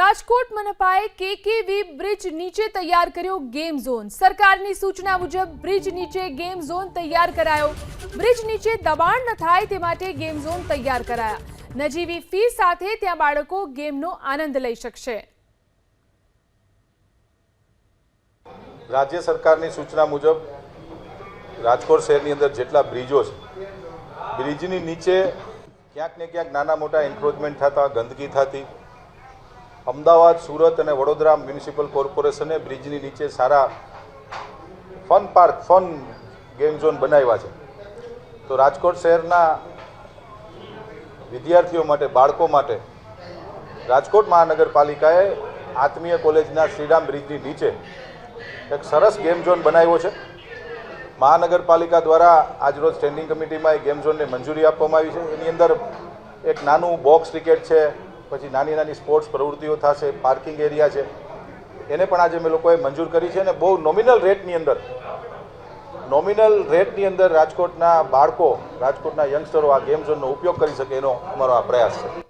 Rajkot મનપાએ KKV bridge નીચે તૈયાર કર્યો ગેમ ઝોન. સરકારની સૂચના મુજબ બ્રિજ નીચે ગેમ ઝોન તૈયાર કરાયો. બ્રિજ નીચે દબાણ ન થાય તે માટે ગેમ ઝોન તૈયાર કરાયા. નજીવી ફી સાથે ત્યાં બાળકો ગેમનો આનંદ લઈ શકશે. રાજ્ય સરકારની સૂચના મુજબ રાજકોટ શહેરની અંદર જેટલા બ્રિજો છે, બ્રિજની નીચે ક્યાંક ને ક્યાંક નાના મોટા એન્ક્રોચમેન્ટ થતા, ગંદકી થતી અમદાવાદ, સુરત અને વડોદરા મ્યુનિસિપલ કોર્પોરેશને બ્રિજની નીચે સારા fun park, fun game zone બનાવ્યા છે. તો રાજકોટ શહેરના વિદ્યાર્થીઓ માટે, બાળકો માટે રાજકોટ મહાનગરપાલિકાએ આત્મીય કોલેજના શ્રીરામ બ્રિજની નીચે એક સરસ ગેમ ઝોન બનાવ્યો છે. મહાનગરપાલિકા દ્વારા આજરોજ સ્ટેન્ડિંગ કમિટીમાં એ ગેમ ઝોનને મંજૂરી આપવામાં આવી છે. એની અંદર એક નાનું બોક્સ ક્રિકેટ છે પછી નાની નાની સ્પોર્ટ્સ પ્રવૃત્તિઓ થશે, પાર્કિંગ એરિયા છે. એને પણ આજે અમે લોકોએ મંજૂર કરી છે અને બહુ નોમિનલ રેટની અંદર નોમિનલ રેટની અંદર રાજકોટના બાળકો, રાજકોટના યંગસ્ટરો આ ગેમ ઝોનનો ઉપયોગ કરી શકે એનો અમારો આ પ્રયાસ છે.